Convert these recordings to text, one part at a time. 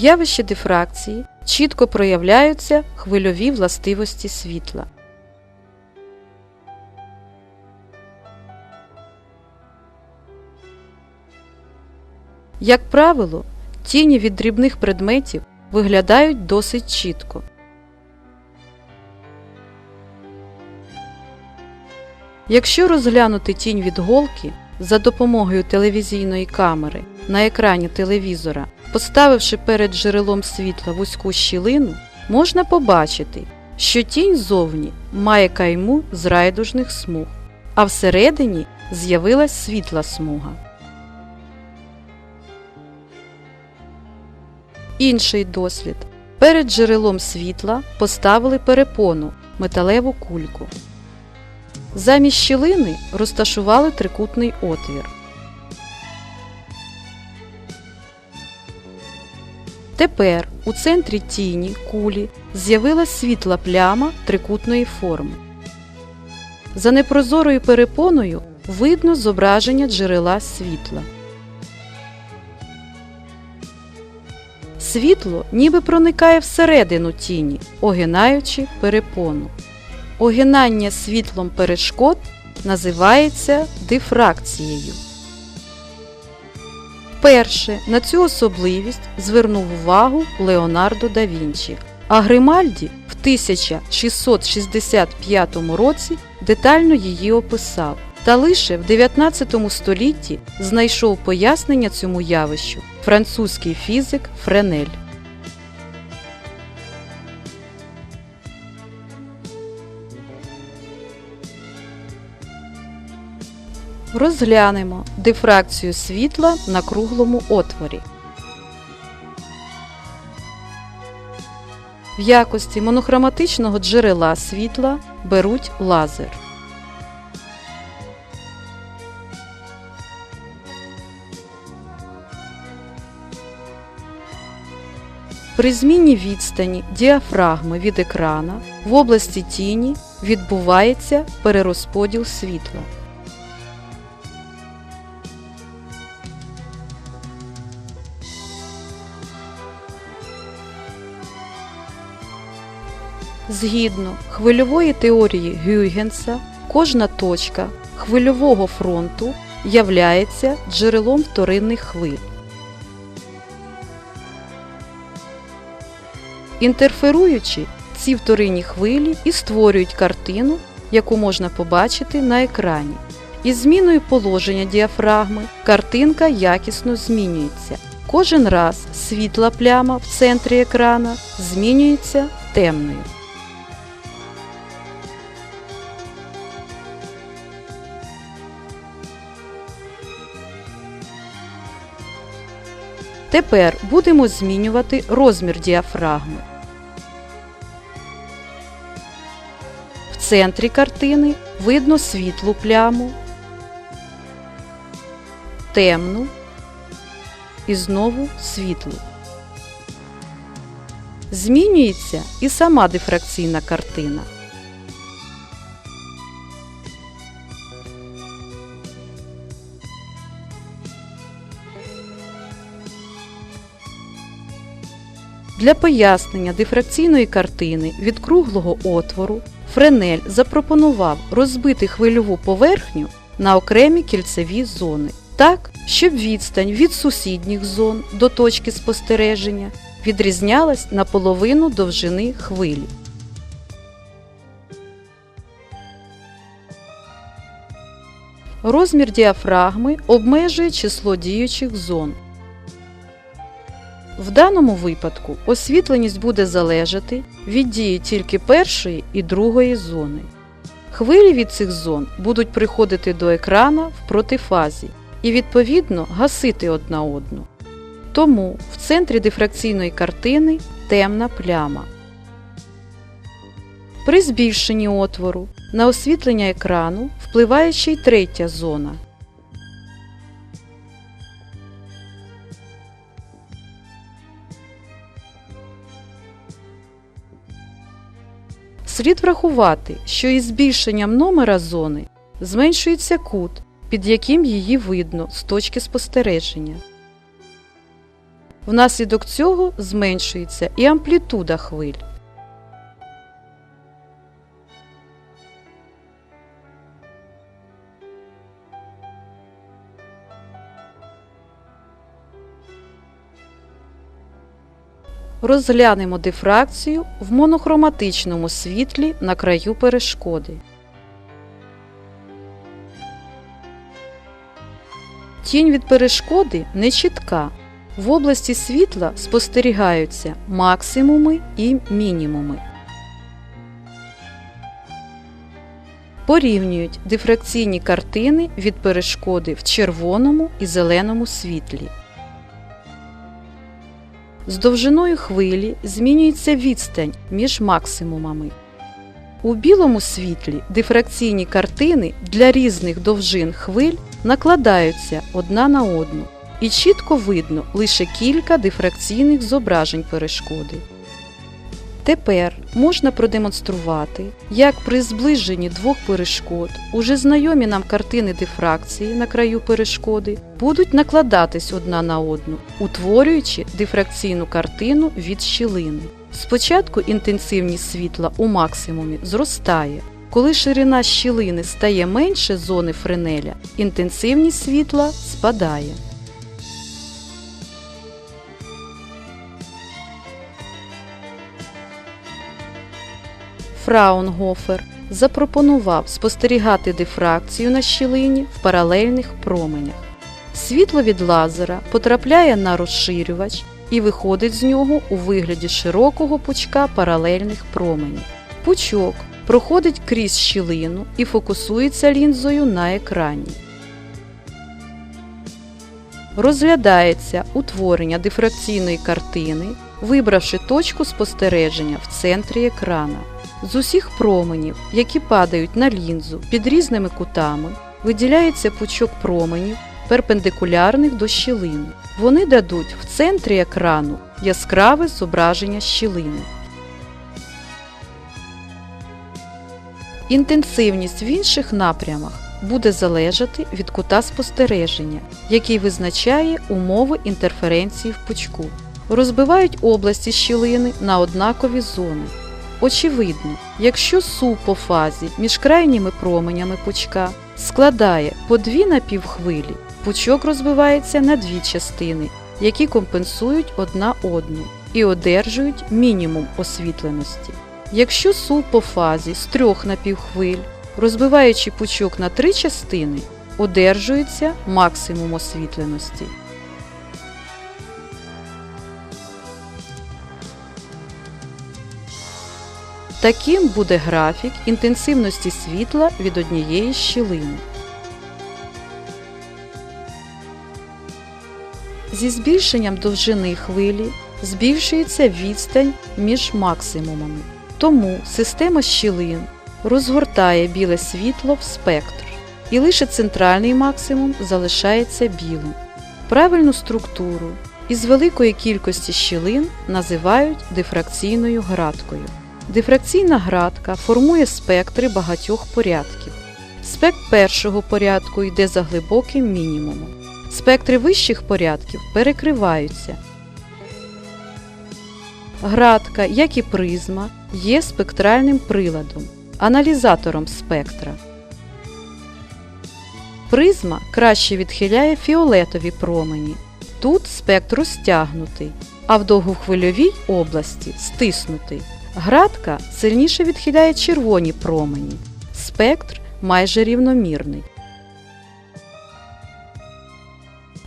Явищі дифракції чітко проявляються хвильові властивості світла. Як правило, тіні від дрібних предметів виглядають досить чітко. Якщо розглянути тінь від голки за допомогою телевізійної камери на екрані телевізора, поставивши перед джерелом світла вузьку щілину, можна побачити, що тінь зовні має кайму з райдужних смуг, а всередині з'явилась світла смуга. Інший дослід. Перед джерелом світла поставили перепону металеву кульку. Замість щілини розташували трикутний отвір. Тепер у центрі тіні кулі з'явилась світла пляма трикутної форми. За непрозорою перепоною видно зображення джерела світла. Світло ніби проникає всередину тіні, огинаючи перепону. Огинання світлом перешкод називається дифракцією. Перше на цю особливість звернув увагу Леонардо да Вінчі, а Гримальді в 1665 році детально її описав. Та лише в 19 столітті знайшов пояснення цьому явищу французький фізик Френель. Розглянемо дифракцію світла на круглому отворі. В якості монохроматичного джерела світла беруть лазер. При зміні відстані діафрагми від екрана в області тіні відбувається перерозподіл світла. Згідно хвильової теорії Гюйгенса, кожна точка хвильового фронту являється джерелом вторинних хвиль. Інтерферуючи, ці вторинні хвилі і створюють картину, яку можна побачити на екрані. Із зміною положення діафрагми картинка якісно змінюється. Кожен раз світла пляма в центрі екрана змінюється темною. Тепер будемо змінювати розмір діафрагми. В центрі картини видно світлу пляму, темну і знову світлу. Змінюється і сама дифракційна картина. Для пояснення дифракційної картини від круглого отвору Френель запропонував розбити хвильову поверхню на окремі кільцеві зони, так, щоб відстань від сусідніх зон до точки спостереження відрізнялась на половину довжини хвилі. Розмір діафрагми обмежує число діючих зон. В даному випадку освітленість буде залежати від дії тільки першої і другої зони. Хвилі від цих зон будуть приходити до екрана в протифазі і відповідно гасити одна одну. Тому в центрі дифракційної картини темна пляма. При збільшенні отвору на освітлення екрану впливає ще й третя зона. Слід врахувати, що із збільшенням номера зони зменшується кут, під яким її видно з точки спостереження. Внаслідок цього зменшується і амплітуда хвиль. Розглянемо дифракцію в монохроматичному світлі на краю перешкоди. Тінь від перешкоди не чітка. В області світла спостерігаються максимуми і мінімуми. Порівнюють дифракційні картини від перешкоди в червоному і зеленому світлі. З довжиною хвилі змінюється відстань між максимумами. У білому світлі дифракційні картини для різних довжин хвиль накладаються одна на одну, і чітко видно лише кілька дифракційних зображень перешкоди. Тепер можна продемонструвати, як при зближенні двох перешкод уже знайомі нам картини дифракції на краю перешкоди будуть накладатись одна на одну, утворюючи дифракційну картину від щілини. Спочатку інтенсивність світла у максимумі зростає. Коли ширина щілини стає менше зони френеля, інтенсивність світла спадає. Фраунгофер запропонував спостерігати дифракцію на щілині в паралельних променях. Світло від лазера потрапляє на розширювач і виходить з нього у вигляді широкого пучка паралельних променів. Пучок проходить крізь щілину і фокусується лінзою на екрані. Розглядається утворення дифракційної картини, вибравши точку спостереження в центрі екрана. З усіх променів, які падають на лінзу під різними кутами, виділяється пучок променів, перпендикулярних до щілини. Вони дадуть в центрі екрану яскраве зображення щілини. Інтенсивність в інших напрямах буде залежати від кута спостереження, який визначає умови інтерференції в пучку. Розбивають області щілини на однакові зони. Очевидно, якщо су по фазі між крайніми променями пучка складає по дві напівхвилі, пучок розбивається на дві частини, які компенсують одна одну і одержують мінімум освітленості. Якщо су по фазі з трьох напівхвиль, розбиваючи пучок на три частини, одержується максимум освітленості. Таким буде графік інтенсивності світла від однієї щілини. Зі збільшенням довжини хвилі збільшується відстань між максимумами. Тому система щілин розгортає біле світло в спектр, і лише центральний максимум залишається білим. Правильну структуру із великої кількості щілин називають дифракційною градкою. Дифракційна градка формує спектри багатьох порядків. Спектр першого порядку йде за глибоким мінімумом. Спектри вищих порядків перекриваються. Градка, як і призма, є спектральним приладом, аналізатором спектра. Призма краще відхиляє фіолетові промені. Тут спектр розтягнутий, а в довгохвильовій області стиснутий. Градка сильніше відхиляє червоні промені. Спектр майже рівномірний.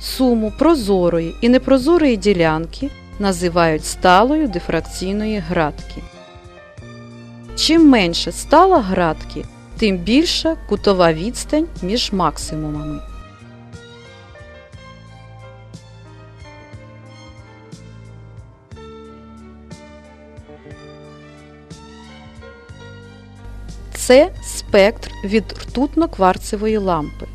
Суму прозорої і непрозорої ділянки називають сталою дифракційної градки. Чим менше стала градки, тим більша кутова відстань між максимумами. Це спектр від ртутно-кварцевої лампи.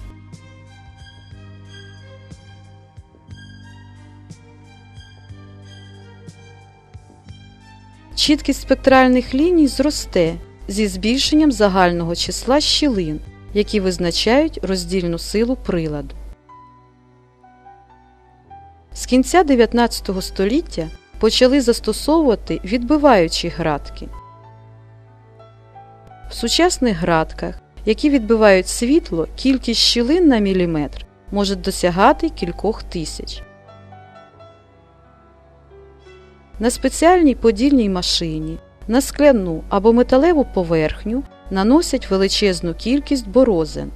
Чіткість спектральних ліній зросте зі збільшенням загального числа щілин, які визначають роздільну силу приладу. З кінця 19 століття почали застосовувати відбиваючі градки. В сучасних градках, які відбивають світло, кількість щілин на міліметр може досягати кількох тисяч. На спеціальній подільній машині на скляну або металеву поверхню наносять величезну кількість борозен.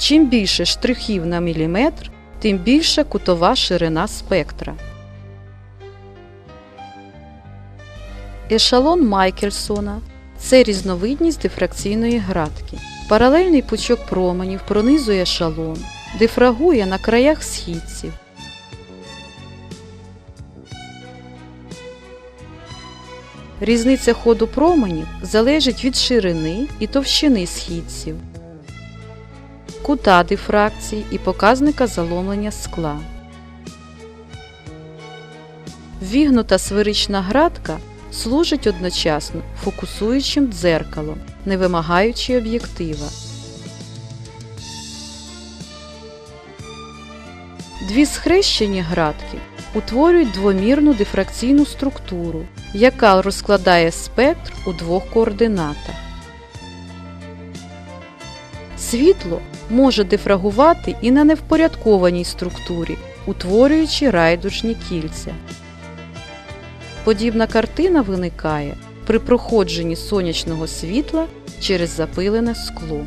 Чим більше штрихів на міліметр, тим більша кутова ширина спектра. Ешалон Майкельсона це різновидність дифракційної градки. Паралельний пучок променів пронизує ешалон, дифрагує на краях східців. Різниця ходу променів залежить від ширини і товщини східців, кута дифракції і показника заломлення скла. Вігнута сферична градка служить одночасно фокусуючим дзеркалом, не вимагаючи об'єктива. Дві схрещені градки утворюють двомірну дифракційну структуру, яка розкладає спектр у двох координатах. Світло може дифрагувати і на невпорядкованій структурі, утворюючи райдужні кільця. Подібна картина виникає при проходженні сонячного світла через запилене скло.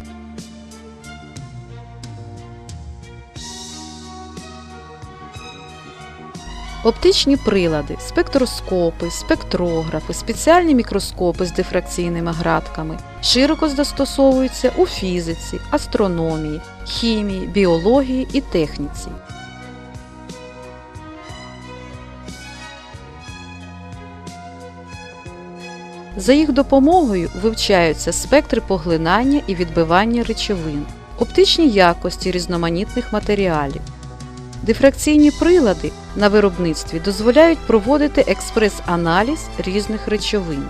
Оптичні прилади, спектроскопи, спектрографи, спеціальні мікроскопи з дифракційними градками широко застосовуються у фізиці, астрономії, хімії, біології і техніці. За їх допомогою вивчаються спектри поглинання і відбивання речовин, оптичні якості різноманітних матеріалів. Дифракційні прилади на виробництві дозволяють проводити експрес-аналіз різних речовин.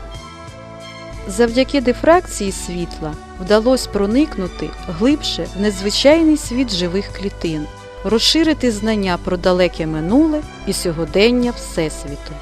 Завдяки дифракції світла вдалося проникнути глибше в незвичайний світ живих клітин, розширити знання про далеке минуле і сьогодення Всесвіту.